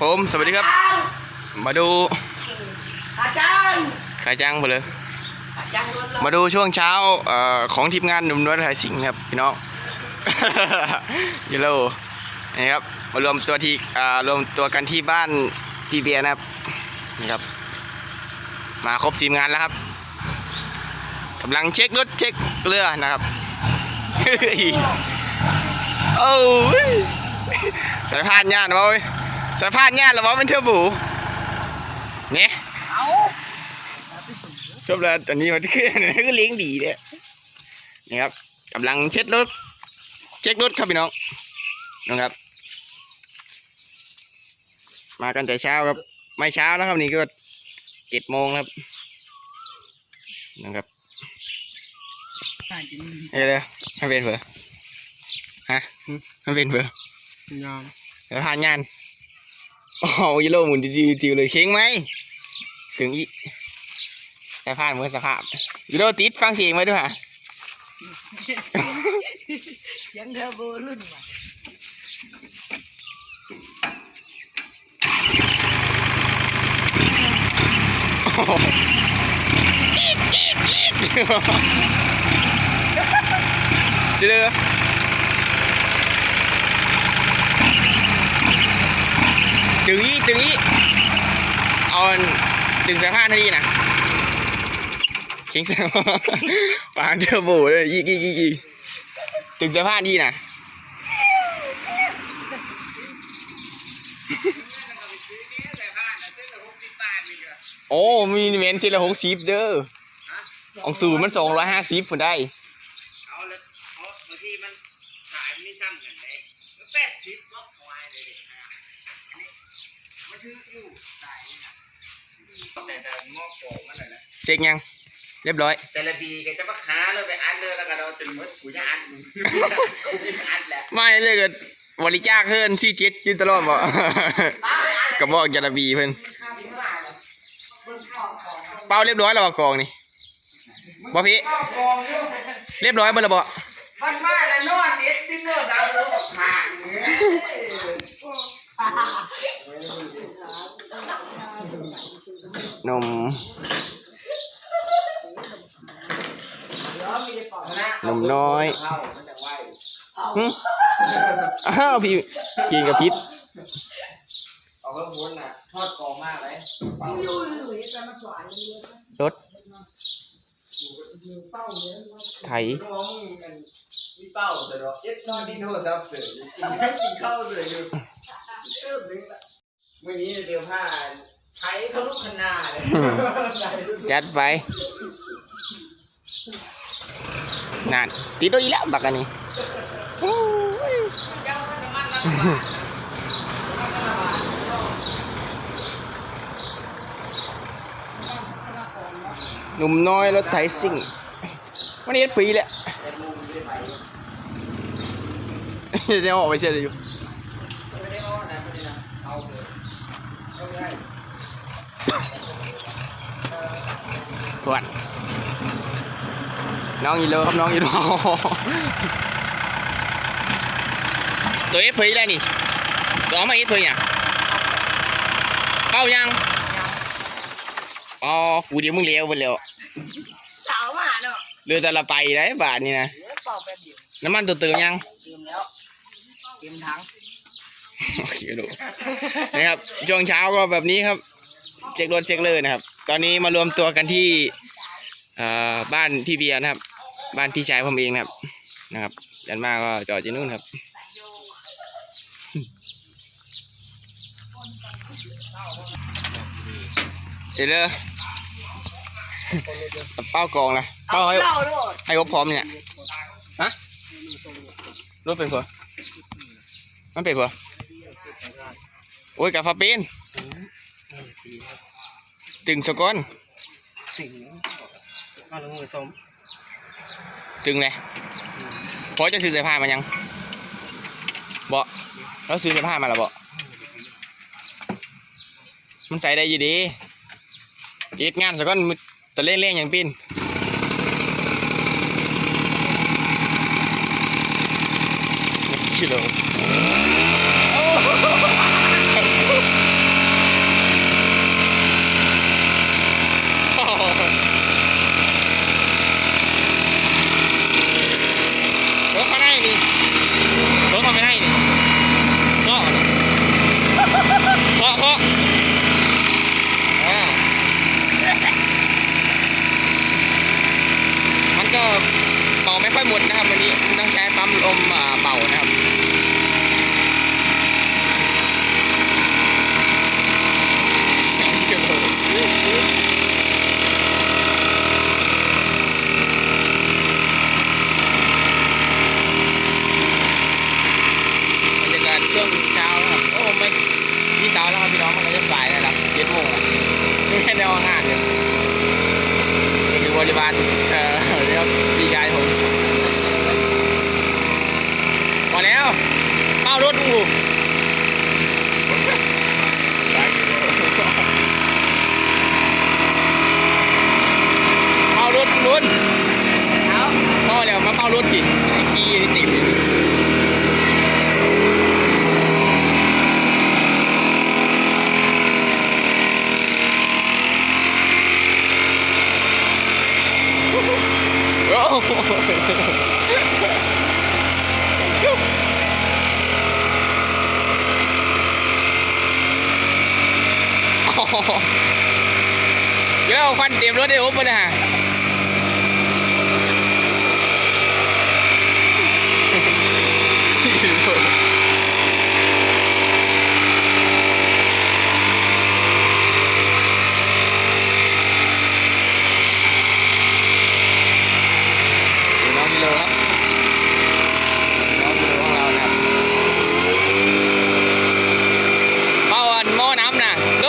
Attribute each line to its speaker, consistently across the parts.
Speaker 1: ผมสวัสดีครับ มาดู
Speaker 2: อาจารย์
Speaker 1: ขายจ้างไปเลย
Speaker 2: อาจารย์รถเรา
Speaker 1: มาดูช่วงเช้าเอ่อของทีมงานหนุ่มน้อยไทยสิงห์ครับพี่น้องยูโรนี่ครับมารวมตัวที่อ่ารวมตัวกันที่บ้านพี่เบียร์นะครับนี่ครับ มาครบทีมงานแล้วครับกำลังเช็ครถเช็คเรือนะครับโอ้ยสายพานญาติวะเว้ย สายพานญาติหรอวะเป็นเทือบูเนี่ย
Speaker 2: เอา
Speaker 1: ชอบแล้วอันนี้มันคืออันนี้ก็เลี้ยงดีเนี่ยนี่ครับกำลังเช็ดรถ เช็ครถครับพี่น้องนะครับ มากันแต่เช้าครับ ไม่เช้าแล้วครับนี่ก็เจ็ดโมงแล้วครับนะครับเอ้ยเดี๋ยวให้เป็นเผื่อฮะให้เป็นเผื่อย
Speaker 2: อม
Speaker 1: เดี๋ยวทานงาน โอ้โหยโลหมุนจิวๆเลยเข่งไหมถึงอีแต่ผ่านมือสภาพยูโรติดฟังเสียงไว้ด้วยฮะ
Speaker 2: ยังเทอร์โบรุ่นว่ะ
Speaker 1: สิเลย ตึงอีตึงอีเอาอันดึงสายพานให้ดีนะเข่งเสียงปางเทอร์โบเลยอีกอีกอีกอีกดึงสายพานดีนะโอ้มีเมนทีละหกสิบเด้อองสูมันสองร้อยห้าสิบคนได้
Speaker 3: เอาเลยเอาบางทีมันขายมันไม่ซ้ำกันเลยมันแปดสิบล็อกควายเลย แต่แต่หม้อโป่งมันเลยนะ
Speaker 1: เสกยัง เรียบร้อย
Speaker 3: แต่ละบีก็จะมาหาเลยไปอันเลยแล้วก็เราจนหมดกูจะอันกูจะอันแหละ
Speaker 1: ไม่เลยก็บริจาคเพิ่นซี่เจ็ดอยู่ตลอดบ่ กระบอกจระบีเพิ่นเป้าเรียบร้อยแล้วบ่กองนี่บ่พี่เรียบร้อยบ่ละบ่
Speaker 3: มันมาแล้วนอนเอ็ดดินเนอร์ดาวโลกห่าง
Speaker 1: นม นมน้อย
Speaker 3: หึ
Speaker 1: อ้าวพี่กินกับพิษ
Speaker 3: เอาข้างบนน่ะทอดกรอบมากเลย
Speaker 1: รถไถ
Speaker 3: น้องมีเป้าแต่ดอกเอ็ดนอนที่โทรศัพท์เสืออยู่กินข้าวเสืออยู่เริ่มนึงละมื่อนี้เดี๋ยวผ้า ไทยทะลุขนาเลย
Speaker 1: จัดไปนั่นติดโดนอีแล้วบักอันนี้หนุ่มน้อยรถไถซิ่งวันนี้ปีแหละเดี๋ยวออกไปเชียร์อยู่
Speaker 3: ไม่ได้เอานะไม่ได้นะเอยเอา ได้
Speaker 1: ก่อนน้องยีโรครับน้องยีโรตัวเอฟเพย์ได้นี่ตัวเอามาเอฟเพย์เนี่ยเข้ายังอ๋อกูเดี๋ยวมึงเลี้ยวไปเร็ว
Speaker 2: สาวมาเนาะ
Speaker 1: เรือแต่ละไปได้บาทนี่นะ
Speaker 2: เดี๋ยวเป่าแป๊บเดียว
Speaker 1: น้ำมันตัวเติมยัง
Speaker 2: เตรียมแล้วเตรียมถัง
Speaker 1: เดี๋ยวดูนะครับช่วงเช้าก็แบบนี้ครับ เช็ครถเช็คเลยนะครับ ตอนนี้มารวมตัวกันที่บ้านพี่เบียร์นะครับ บ้านพี่ชายผมเองนะครับนะครับยันมากก็จอดที่นู่นครับเดี๋ยวเลยเป้ากองนะ
Speaker 2: เป้า
Speaker 1: ให้ให้ครบพร้อมเนี่ยฮะรถเป็นผื่อมันเป็นผื่อโอ้ยกาฟาเป็น ตึงสกอน
Speaker 3: สิงมาลงมือส้ม
Speaker 1: ตึงเลยพอจะซื้อเสื้อผ้ามายังบ่เราซื้อเสื้อผ้ามาแล้วบ่มันใส่ได้อยู่ดีเอ็ดงานสกอนมึตะเล่นเล่นอย่างปิ้นกิโล นี่รถเขาไม่ให้นี่เพราะเพราะเพราะมันก็เป่าไม่ค่อยหมดนะครับวันนี้ต้องใช้ปั๊มลมอะ แล้วครับพี่น้องมันก็จะสายนะครับเจ็ดโมงไม่ใช่ในวองงานเลยเป็นดูบริบาลเอ่อเดี๋ยวพี่ชายผมพอแล้วเข้ารถลุงลุงเข้ารถลุงลุง
Speaker 2: เอา
Speaker 1: พ่อแล้วมาเข้ารถผิดไอ้ขี้นี่ติดอยู่โอ้โห เดี๋ยวเอาควันเตรียมรถได้โอ๊บเลยฮะ ดูน้องกิโลครับน้องกิโลของเรานะครับเป้าอันหม้อน้ำนะโล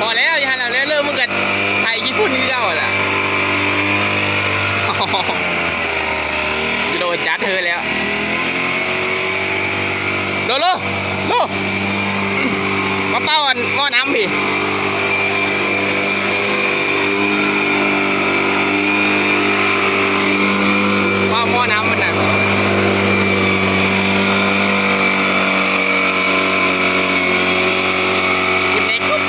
Speaker 1: พอแล้วอย่าหันหลังเลยเริ่มมึงกับไทยญี่ปุ่นนี่เก่าล่ะ โดนจัดเธอแล้วโลโลโลมาเป้าอันหม้อน้ำพี่ว่าหม้อน้ำมันน่ะคุณเน็กปุ๊บ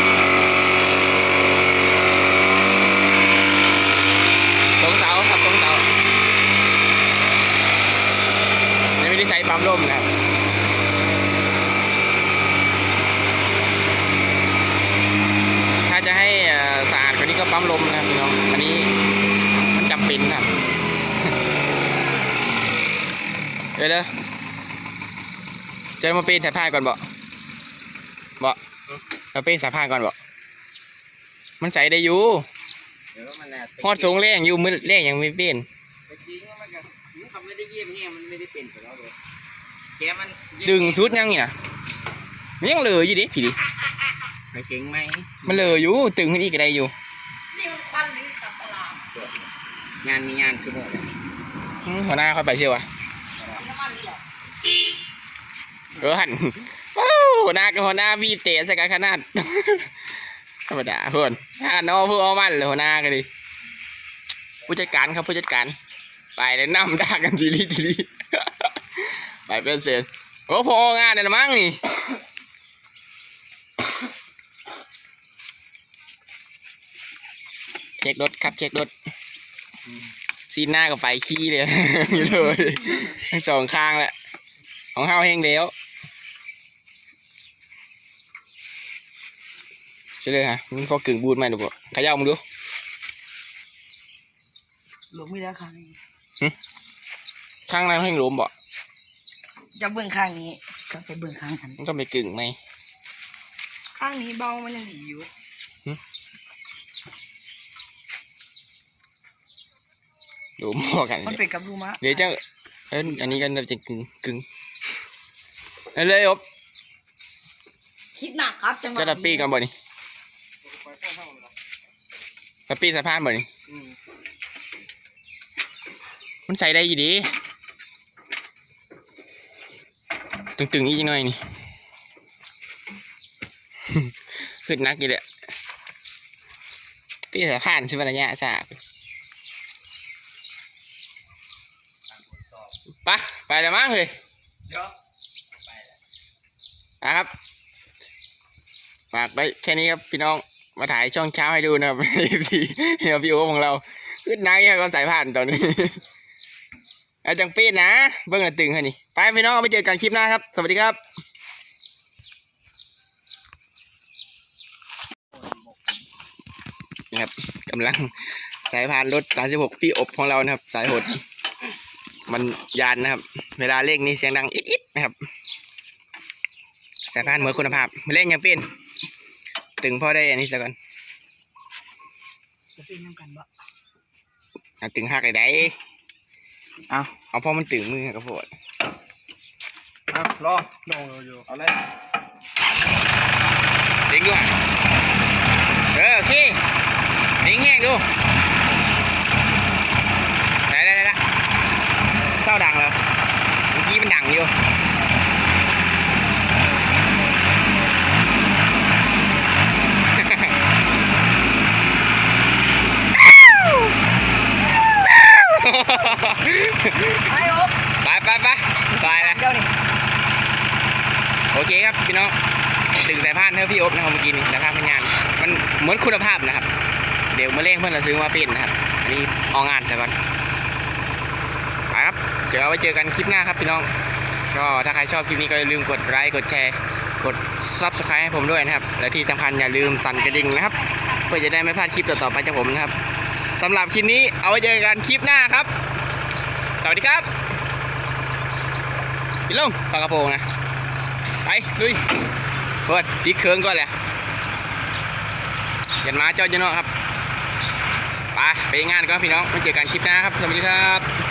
Speaker 1: ตรงเสาครับตรงเสายังไม่ได้ใช้ปั๊มลมนะครับ ถ้าจะให้เอ่อสะอาดกว่านี้ก็ปั๊มลมนะครับพี่น้อง อันนี้มันจำเป็นครับ เดี๋ยวเด้อจะมาเป็นสายพานก่อนบ่บ่มาเป็นสายพานก่อนบ่มันใส่ได้อยู่
Speaker 3: เดี๋ยวมันน่ะ
Speaker 1: ฮอดสูงแรงอยู่มือแรงยังไม่เป็น
Speaker 3: แต่จริงๆมันก็มันทำไม่ได้เยี่ยมเงี้ยมันไม่ได้เป็นไปแล้วเลยแกมัน
Speaker 1: ดึงสุดยังเนี่ยมันยังเหลืออยู่ดิพี่ดิ
Speaker 3: ไม่เก่งไหม
Speaker 1: มันเหลืออยู่ตึงขึ้นอีกก็ได้อยู่
Speaker 2: นี่มันควันหรือสับปะหลาด
Speaker 3: งานมีงานคือหมดเลย
Speaker 1: อืมหัวหน้าเขาไปเชียววะ
Speaker 2: น้ำมันเหรอ
Speaker 1: เออหันว้หัวหน้ากับหัวหน้าบีเตะใส่กันขนาดธรรมดาเพื่อนอ่านอเพื่อเอามันเลยหัวหน้ากันดิผู้จัดการครับผู้จัดการ ไปแล้วนั่ด่ากันทีรีทีรีไปเป็นเสร็จโอ้พองานเนี่ยมั้งนี่เช็ครถครับเช็ครถซีนหน้ากับไฟขี้เลยอยู่เลยทั้งสองข้างแหละของห้าวแห้งแล้ว ใช่เลยฮะมันพอกึ่งบูดไหมดูบ่เขย่ามึงดู
Speaker 2: หลวมไม่ได้ข้างนี้
Speaker 1: ข้างนั้นแห้งหลวมบ่
Speaker 2: จะเบื้องข้างนี้ก็ไปเบื้องข้างนั้น
Speaker 1: มันต้องไปกึ่งไหม
Speaker 2: ข้างนี้เบามันยังดีอยู่
Speaker 1: หลวมพอกัน
Speaker 2: มัน
Speaker 1: เนี่ย
Speaker 2: เป็นกับรูมะ
Speaker 1: เดี๋ยวจะเอ้ยอันนี้กันจะกึ่งกึ่งเอาเลยอบ
Speaker 2: คิดหนักครับจังหวะ
Speaker 1: จะดับปี้กันบ่นี่ ดับปี้สะพานบ่นี่มันใส่ได้อยู่ดี ตึงๆอีกหน่อยนี่ขึ้นนักอยู่เลยปี้สะพานใช่ไหมระยะทราบไปไปแล้วมั้งเลย
Speaker 3: เดี๋ยว
Speaker 1: นะครับฝากไปแค่นี้ครับพี่น้อง มาถ่ายช่องเช้าให้ดูนะครับพี่เฮียพี่โอของเราขึ้นนักเนี่ยก็สายผ่านตอนนี้อาจังปีดนะ เบิ้งหน้าตึงให้นี่ ไปพี่น้องเอาไปเจอกันคลิปหน้าครับ สวัสดีครับนี่ครับกำลังสายพานรถ 36 พี่อบของเรานะครับ สายหด มันยานนะครับ เวลาเร่งนี่เสียงดังอิดๆนะครับ สายพานเหมือนคุณภาพไม่เล่นยังเป็น ตึงพ่อได้อันนี้ซะก่อน
Speaker 2: จะเป็นน้ำกันบ่
Speaker 1: เอาตึงหักไอ้ได้เอาเอาพ่อมันตึงมือกับโพด
Speaker 3: รอ
Speaker 4: ลงอยู่
Speaker 3: เอาเลย
Speaker 1: เด้งด้วยเออโอเคเด้งแห้งดูได้ได้ได้ได้เศร้าดังเลยเมื่อกี้มันดังอยู่
Speaker 2: ไอ้โอ๊บ
Speaker 1: ไปไปไปไปนะ
Speaker 2: เดี๋ยวนี่
Speaker 1: โอเคครับพี่น้อง ถึงสายพานเท่าพี่อบนะครับเมื่อกี้นี่สายพานพยานมันเหมือนคุณภาพนะครับ เดี๋ยวมาเร่งเพื่อนเราซื้อมาเป็นนะครับ อันนี้ออกงานซะก่อนไปครับเจอเอาไว้เจอกันคลิปหน้าครับพี่น้อง ก็ถ้าใครชอบคลิปนี้ก็อย่าลืมกดไลค์กดแชร์กด subscribe ให้ผมด้วยนะครับ และที่สำคัญอย่าลืมสั่นกระดิ่งนะครับ เพื่อจะได้ไม่พลาดคลิปต่อๆไปจากผมนะครับสำหรับคลิปนี้เอาไว้เจอกันคลิปหน้าครับ สวัสดีครับพี่ลงฝากกระโปรงนะ ไปลุย เปิดติ๊กเครื่องก็แหละยันมาเจ้าเจ้าเนาะครับไปไปงานก็พี่น้องมาเจอกันคลิปหน้าครับ สวัสดีครับ